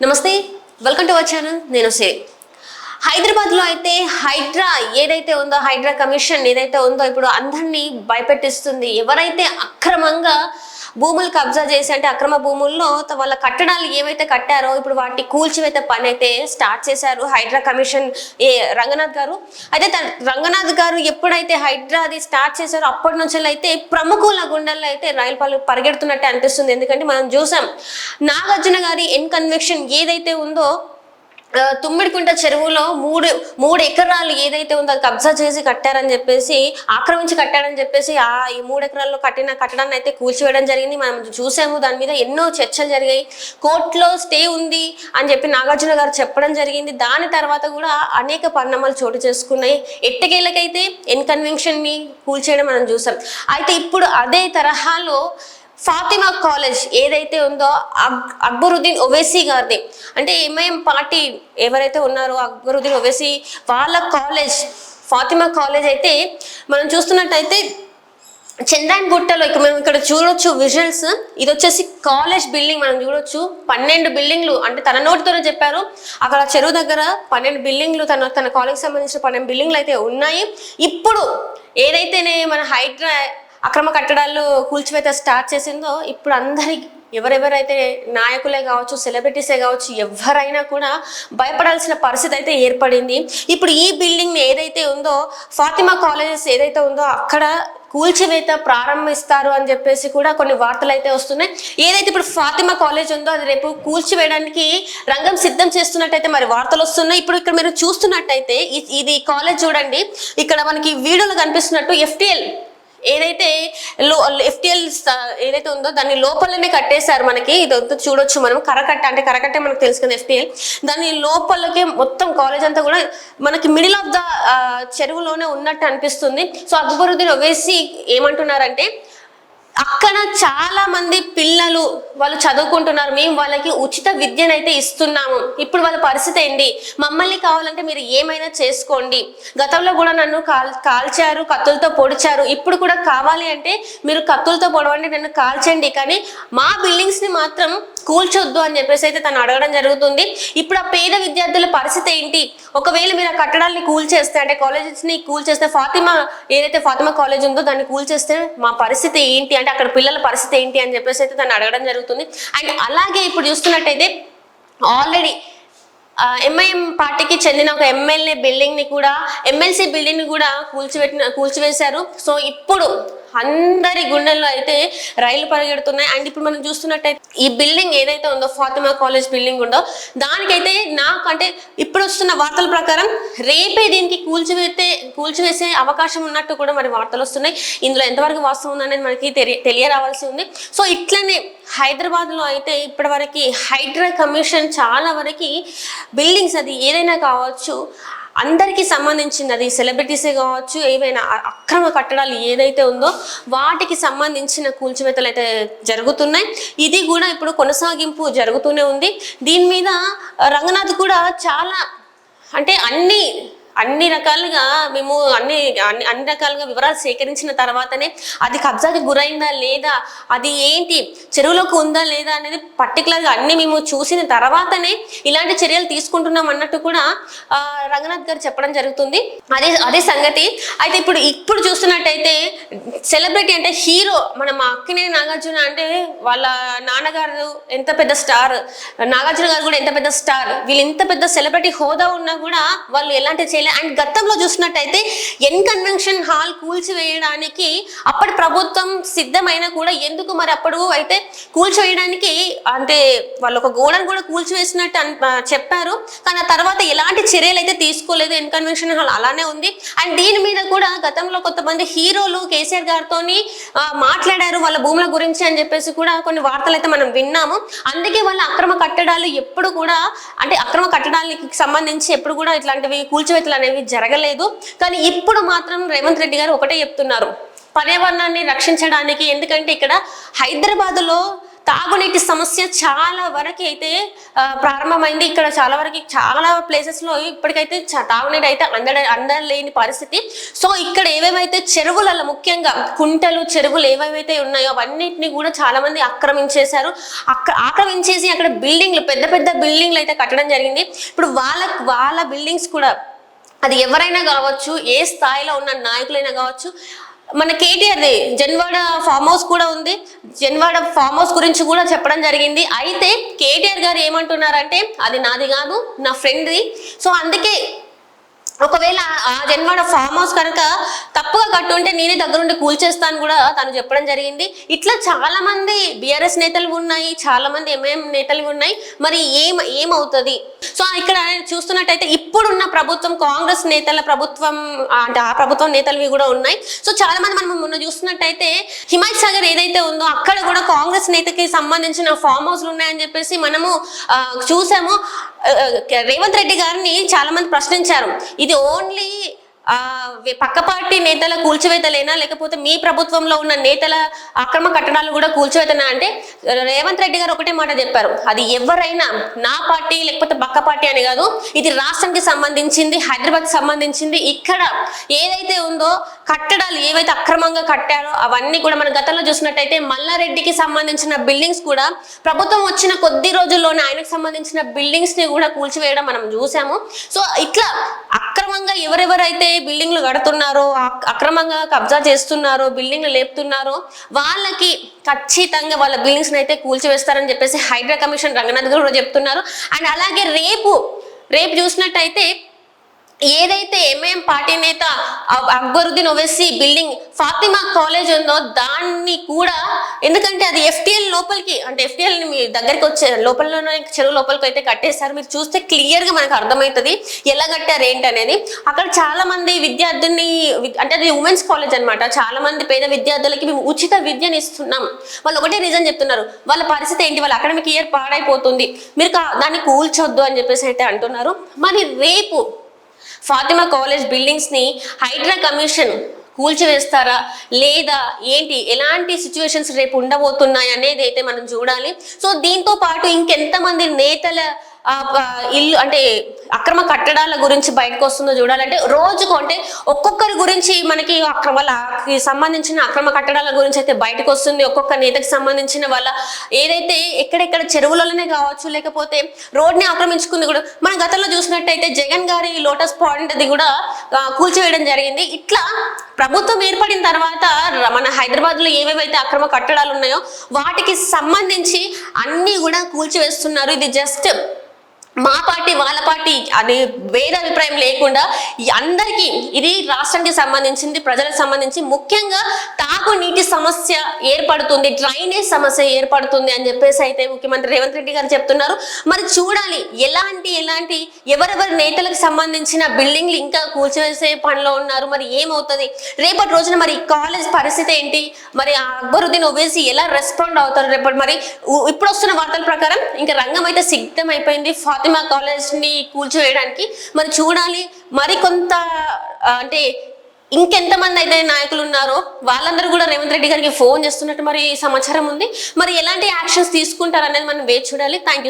నమస్తే welcome to our channel నేను సే హైదరాబాద్లో అయితే హైడ్రా ఏదైతే ఉందో హైడ్రా కమిషన్ ఏదైతే ఉందో ఇప్పుడు అందరినీ భయపెట్టిస్తుంది. ఎవరైతే అక్రమంగా భూములు కబ్జా చేసి అంటే అక్రమ భూముల్లో వాళ్ళ కట్టడాలు ఏవైతే కట్టారో ఇప్పుడు వాటిని కూల్చివేత పని అయితే స్టార్ట్ చేశారు హైడ్రా కమిషన్ ఏ రంగనాథ్ గారు. అయితే తన రంగనాథ్ గారు ఎప్పుడైతే హైడ్రా అది స్టార్ట్ చేశారో అప్పటి నుంచి అయితే ప్రముఖుల గుండెల్లో అయితే రైలు పాలు పరిగెడుతున్నట్టే అనిపిస్తుంది. ఎందుకంటే మనం చూసాం నాగార్జున గారి ఎన్ కన్వెక్షన్ ఏదైతే ఉందో తుమ్మిడికుంట చెరువులో మూడు మూడు ఎకరాలు ఏదైతే ఉందో అది కబ్జా చేసి కట్టారని చెప్పేసి ఆక్రమించి కట్టారని చెప్పేసి ఆ ఈ మూడు ఎకరాల్లో కట్టిన కట్టడాన్ని అయితే కూల్చివేయడం జరిగింది. మనం చూసాము దాని మీద ఎన్నో చర్చలు జరిగాయి. కోర్టులో స్టే ఉంది అని చెప్పి నాగార్జున గారు చెప్పడం జరిగింది. దాని తర్వాత కూడా అనేక పరిణామాలు చోటు చేసుకున్నాయి. ఎట్టకేళ్ళకైతే ఇన్కన్వెన్షన్ని కూల్చేయడం మనం చూసాం. అయితే ఇప్పుడు అదే తరహాలో ఫాతిమా కాలేజ్ ఏదైతే ఉందో అక్ అక్బరుద్దీన్ ఒవేసీ గారిది. అంటే ఎంఐఎం పార్టీ ఎవరైతే ఉన్నారో అక్బరుద్దీన్ ఒవేసీ వాళ్ళ కాలేజ్ ఫాతిమా కాలేజ్ అయితే మనం చూస్తున్నట్టయితే చందాన్ గుట్టలో ఇక మనం ఇక్కడ చూడొచ్చు విజువల్స్. ఇది వచ్చేసి కాలేజ్ బిల్డింగ్ మనం చూడొచ్చు. పన్నెండు బిల్డింగ్లు అంటే తన నోటితోనే చెప్పారు. అక్కడ చెరువు దగ్గర పన్నెండు బిల్డింగ్లు తన తన కాలేజ్ సంబంధించిన పన్నెండు బిల్డింగ్లు అయితే ఉన్నాయి. ఇప్పుడు ఏదైతేనే మన హైడ్రా అక్రమ కట్టడాలు కూల్చివేత స్టార్ట్ చేసిందో ఇప్పుడు అందరి ఎవరెవరైతే నాయకులే కావచ్చు సెలబ్రిటీసే కావచ్చు ఎవరైనా కూడా భయపడాల్సిన పరిస్థితి అయితే ఏర్పడింది. ఇప్పుడు ఈ బిల్డింగ్ ఏదైతే ఉందో ఫాతిమా కాలేజెస్ ఏదైతే ఉందో అక్కడ కూల్చివేత ప్రారంభిస్తారు అని చెప్పేసి కూడా కొన్ని వార్తలు అయితే వస్తున్నాయి. ఏదైతే ఇప్పుడు ఫాతిమా కాలేజ్ ఉందో అది రేపు కూల్చివేయడానికి రంగం సిద్ధం చేస్తున్నట్టయితే మరి వార్తలు వస్తున్నాయి. ఇప్పుడు ఇక్కడ మీరు చూస్తున్నట్టయితే ఇది కాలేజ్ చూడండి. ఇక్కడ మనకి వీడియోలు కనిపిస్తున్నట్టు ఎఫ్టిఎల్ ఏదైతే లో ఎఫ్టిఎల్ ఏదైతే ఉందో దాన్ని లోపలనే కట్టేశారు మనకి. ఇది వద్దు చూడొచ్చు మనం. కరకట్ట అంటే కరకట్టే మనకు తెలుసు కదా ఎఫ్టిఎల్. దాని లోపలకే మొత్తం కాలేజ్ అంతా కూడా మనకి మిడిల్ ఆఫ్ ద చెరువులోనే ఉన్నట్టు అనిపిస్తుంది. సో అక్బరుద్దీన్ ఒవేసి ఏమంటున్నారంటే అక్కడ చాలా మంది పిల్లలు వాళ్ళు చదువుకుంటున్నారు. మేము వాళ్ళకి ఉచిత విద్యనైతే ఇస్తున్నాము. ఇప్పుడు వాళ్ళ పరిస్థితి ఏంటి? మమ్మల్ని కావాలంటే మీరు ఏమైనా చేసుకోండి. గతంలో కూడా నన్ను కాల్ కాల్చారు కత్తులతో పొడిచారు. ఇప్పుడు కూడా కావాలి అంటే మీరు కత్తులతో పొడవండి నన్ను కాల్చండి. కానీ మా బిల్డింగ్స్ని మాత్రం కూల్చొద్దు అని చెప్పేసి అయితే తను అడగడం జరుగుతుంది. ఇప్పుడు ఆ పేద విద్యార్థుల పరిస్థితి ఏంటి? ఒకవేళ మీరు ఆ కట్టడాల్ని కూల్చేస్తే అంటే కాలేజెస్ని కూల్చేస్తే ఫాతిమా ఏదైతే ఫాతిమా కాలేజ్ ఉందో దాన్ని కూల్చేస్తే మా పరిస్థితి ఏంటి? అంటే అక్కడ పిల్లల పరిస్థితి ఏంటి అని చెప్పేసి అయితే తను అడగడం జరుగుతుంది. అండ్ అలాగే ఇప్పుడు చూస్తున్నట్టయితే ఆల్రెడీ ఎంఐఎం పార్టీకి చెందిన ఒక ఎమ్మెల్యే బిల్డింగ్ని కూడా ఎమ్మెల్సీ బిల్డింగ్ని కూడా కూల్చిపెట్టిన కూల్చివేశారు. సో ఇప్పుడు అందరి గుండెల్లో అయితే రైలు పరిగెడుతున్నాయి. అండ్ ఇప్పుడు మనం చూస్తున్నట్టయితే ఈ బిల్డింగ్ ఏదైతే ఉందో ఫాతిమా కాలేజ్ బిల్డింగ్ ఉందో దానికైతే నాకు అంటే ఇప్పుడు వస్తున్న వార్తల ప్రకారం రేపే దీనికి కూల్చివేస్తే కూల్చివేసే అవకాశం ఉన్నట్టు కూడా మరి వార్తలు వస్తున్నాయి. ఇందులో ఎంతవరకు వాస్తవం ఉందనేది మనకి తెలియ తెలియరావాల్సి ఉంది. సో ఇట్లనే హైదరాబాద్లో అయితే ఇప్పటివరకు హైడ్రా కమిషన్ చాలా వరకు బిల్డింగ్స్ అది ఏదైనా కావచ్చు అందరికీ సంబంధించినది సెలబ్రిటీసే కావచ్చు ఏవైనా అక్రమ కట్టడాలు ఏదైతే ఉందో వాటికి సంబంధించిన కూల్చివేతలు అయితే జరుగుతున్నాయి. ఇది కూడా ఇప్పుడు కొనసాగింపు జరుగుతూనే ఉంది. దీని మీద రంగనాథ్ కూడా చాలా అంటే అన్ని అన్ని రకాలుగా మేము అన్ని అన్ని అన్ని రకాలుగా వివరాలు సేకరించిన తర్వాతనే అది కబ్జాకి గురైందా లేదా అది ఏంటి చెరువులోకి ఉందా లేదా అనేది పర్టికులర్గా అన్ని మేము చూసిన తర్వాతనే ఇలాంటి చర్యలు తీసుకుంటున్నాం అన్నట్టు కూడా రంగనాథ్ గారు చెప్పడం జరుగుతుంది. అదే అదే సంగతి. అయితే ఇప్పుడు ఇప్పుడు చూస్తున్నట్టయితే సెలబ్రిటీ అంటే హీరో మన మా అక్కినేని నాగార్జున అంటే వాళ్ళ నాన్నగారు ఎంత పెద్ద స్టార్ నాగార్జున గారు కూడా ఎంత పెద్ద స్టార్ వీళ్ళు ఇంత పెద్ద సెలబ్రిటీ హోదా ఉన్నా కూడా వాళ్ళు ఎలాంటి చేయలేదు అండ్ గతంలో చూసినట్టయితే ఎన్ కన్వెన్షన్ హాల్ కూల్చివేయడానికి అప్పటి ప్రభుత్వం సిద్ధమైన కూడా ఎందుకు మరి అప్పుడు అయితే కూల్చివేయడానికి అంటే వాళ్ళు ఒక గోడను కూడా కూల్చివేసినట్టు చెప్పారు. కానీ ఆ తర్వాత ఎలాంటి చర్యలు అయితే తీసుకోలేదు ఎన్ కన్వెన్షన్ హాల్. అలానే ఉంది. అండ్ దీని మీద కూడా గతంలో కొంతమంది హీరోలు కేసీఆర్ గారితో మాట్లాడారు వాళ్ళ భూముల గురించి అని చెప్పేసి కూడా కొన్ని వార్తలు అయితే మనం విన్నాము. అందుకే వాళ్ళ అక్రమ కట్టడాలు ఎప్పుడు కూడా అంటే అక్రమ కట్టడానికి సంబంధించి ఎప్పుడు కూడా ఇట్లాంటివి కూల్చివేతలు అనేవి జరగలేదు. కానీ ఇప్పుడు మాత్రం రేవంత్ రెడ్డి గారు ఒకటే చెప్తున్నారు. పర్యావరణాన్ని రక్షించడానికి ఎందుకంటే ఇక్కడ హైదరాబాద్లో తాగునీటి సమస్య చాలా వరకు అయితే ప్రారంభమైంది. ఇక్కడ చాలా వరకు చాలా ప్లేసెస్లో ఇప్పటికైతే చ- తాగునీరు అయితే అంద అందలేని పరిస్థితి. సో ఇక్కడ ఏవేవైతే చెరువులలో ముఖ్యంగా కుంటలు చెరువులు ఏవేవైతే ఉన్నాయో అవన్నిటిని కూడా చాలా మంది ఆక్రమించేశారు. అక్క ఆక్రమించేసి అక్కడ బిల్డింగ్లు పెద్ద పెద్ద బిల్డింగ్లు అయితే కట్టడం జరిగింది. ఇప్పుడు వాళ్ళ వాళ్ళ బిల్డింగ్స్ కూడా అది ఎవరైనా కావచ్చు ఏ స్థాయిలో ఉన్న నాయకులైనా కావచ్చు. మన కేటీఆర్ది జన్వాడ ఫామ్ హౌస్ కూడా ఉంది. జన్వాడ ఫామ్ హౌస్ గురించి కూడా చెప్పడం జరిగింది. అయితే కేటీఆర్ గారు ఏమంటున్నారంటే అది నాది కాదు నా ఫ్రెండ్ది. సో అందుకే ఒకవేళ ఆ జన్వాడ ఫామ్ హౌస్ కనుక తప్పుగా కట్టుంటే నేనే దగ్గరుండి కూల్చేస్తాను కూడా తను చెప్పడం జరిగింది. ఇట్లా చాలా మంది బీఆర్ఎస్ నేతలు ఉన్నాయి చాలా మంది ఎంఐఎం నేతలు ఉన్నాయి. మరి ఏం ఏమవుతుంది? సో ఇక్కడ చూస్తున్నట్టయితే ఇప్పుడున్న ప్రభుత్వం కాంగ్రెస్ నేతల ప్రభుత్వం అంటే ఆ ప్రభుత్వం నేతలవి కూడా ఉన్నాయి. సో చాలా మంది మనం మొన్న చూస్తున్నట్టయితే హిమాయత్ సాగర్ ఏదైతే ఉందో అక్కడ కూడా కాంగ్రెస్ నేతకి సంబంధించిన ఫామ్ హౌస్లు ఉన్నాయని చెప్పేసి మనము చూసాము. రేవంత్ రెడ్డి గారిని చాలా మంది ప్రశ్నించారు. ఇది ఓన్లీ పక్క పార్టీ నేతల కూల్చివేతలేనా? లేకపోతే మీ ప్రభుత్వంలో ఉన్న నేతల అక్రమ కట్టడాలు కూడా కూల్చివేతనా? అంటే రేవంత్ రెడ్డి గారు ఒకటే మాట చెప్పారు. అది ఎవరైనా నా పార్టీ లేకపోతే పక్క పార్టీ అని కాదు ఇది రాష్ట్రానికి సంబంధించింది హైదరాబాద్ సంబంధించింది ఇక్కడ ఏదైతే ఉందో కట్టడాలు ఏవైతే అక్రమంగా కట్టారో అవన్నీ కూడా మన గతంలో చూసినట్టయితే మల్లారెడ్డికి సంబంధించిన బిల్డింగ్స్ కూడా ప్రభుత్వం వచ్చిన కొద్ది రోజుల్లోనే ఆయనకు సంబంధించిన బిల్డింగ్స్ని కూడా కూల్చివేయడం మనం చూసాము. సో ఇట్లా అక్రమంగా ఎవరెవరైతే బిల్డింగ్లు కడుతున్నారో అక్రమంగా కబ్జా చేస్తున్నారో బిల్డింగ్లు లేపుతున్నారో. వాళ్ళకి ఖచ్చితంగా వాళ్ళ బిల్డింగ్స్ అయితే కూల్చివేస్తారని చెప్పేసి హైడ్రా కమిషన్ రంగనాథ్ గారు కూడా చెప్తున్నారు. అండ్ అలాగే రేపు రేపు చూసినట్టయితే ఏదైతే ఎంఐఎం పార్టీ నేత అక్బరుద్దీన్ ఓవైసీ బిల్డింగ్ ఫాతిమా కాలేజ్ ఉందో దాన్ని కూడా ఎందుకంటే అది ఎఫ్టీఎల్ లోపలికి అంటే ఎఫ్టీఎల్ మీ దగ్గరికి వచ్చే లోపలలోనే చెరువు లోపలికి అయితే కట్టేశారు. మీరు చూస్తే క్లియర్గా మనకు అర్థమవుతుంది ఎలా కట్టారు ఏంటి అనేది అక్కడ చాలా మంది విద్యార్థుల్ని అంటే అది ఉమెన్స్ కాలేజ్ అనమాట చాలా మంది పేద విద్యార్థులకి మేము ఉచిత విద్యను ఇస్తున్నాం. వాళ్ళు ఒకటే రీజన్ చెప్తున్నారు. వాళ్ళ పరిస్థితి ఏంటి? వాళ్ళ అకాడమిక్ ఇయర్ పాడైపోతుంది. మీరు కా- దాన్ని కూల్చొద్దు అని చెప్పేసి అయితే అంటున్నారు. మరి రేపు ఫాతిమా కాలేజ్ బిల్డింగ్స్ని హైడ్రా కమిషన్ కూల్చివేస్తారా? లేదా ఏంటి? ఎలాంటి సిచ్యువేషన్స్ రేపు ఉండబోతున్నాయి అనేది అయితే మనం చూడాలి. సో దీంతో పాటు ఇంకెంతమంది నేతల ఇల్లు అంటే అక్రమ కట్టడాల గురించి బయటకు వస్తుందో చూడాలంటే రోజుకు అంటే ఒక్కొక్కరి గురించి మనకి అక్ర వాళ్ళకి సంబంధించిన అక్రమ కట్టడాల గురించి అయితే బయటకు వస్తుంది. ఒక్కొక్క నేతకి సంబంధించిన వాళ్ళ ఏదైతే ఎక్కడెక్కడ చెరువులలోనే కావచ్చు లేకపోతే రోడ్ని ఆక్రమించుకుంది కూడా మన గతంలో చూసినట్టయితే జగన్ గారి లోటస్ పాయింట్ అది కూడా కూల్చివేయడం జరిగింది. ఇట్లా ప్రభుత్వం ఏర్పడిన తర్వాత మన హైదరాబాద్లో ఏవేవైతే అక్రమ కట్టడాలు ఉన్నాయో వాటికి సంబంధించి అన్నీ కూడా కూల్చివేస్తున్నారు. ఇది జస్ట్ మా పార్టీ వాళ్ళ పార్టీ అది భేదాభిప్రాయం అభిప్రాయం లేకుండా అందరికీ ఇది రాష్ట్రానికి సంబంధించింది ప్రజలకు సంబంధించి ముఖ్యంగా తాగునీటి సమస్య ఏర్పడుతుంది డ్రైనేజ్ సమస్య ఏర్పడుతుంది అని చెప్పేసి అయితే ముఖ్యమంత్రి రేవంత్ రెడ్డి గారు చెప్తున్నారు. మరి చూడాలి ఎలాంటి ఎలాంటి ఎవరెవరి నేతలకు సంబంధించిన బిల్డింగ్లు ఇంకా కూల్చివేసే పనిలో ఉన్నారు మరి ఏమవుతుంది? రేపటి రోజున మరి కాలేజ్ పరిస్థితి ఏంటి? మరి అక్బరుద్దీన్ ఓవేసి ఎలా రెస్పాండ్ అవుతారు రేపటి? మరి ఇప్పుడు వస్తున్న వార్తల ప్రకారం ఇంకా రంగం అయితే సిద్ధం అయిపోయింది ఫాతిమా కాలేజ్ని కూల్చివేయడానికి. మరి చూడాలి మరి కొంత అంటే ఇంకెంతమంది అయితే నాయకులు ఉన్నారో వాళ్ళందరూ కూడా రేవంత్ రెడ్డి గారికి ఫోన్ చేస్తున్నట్టు మరి సమాచారం ఉంది. మరి ఎలాంటి యాక్షన్స్ తీసుకుంటారు అనేది మనం వేచి చూడాలి. Thank you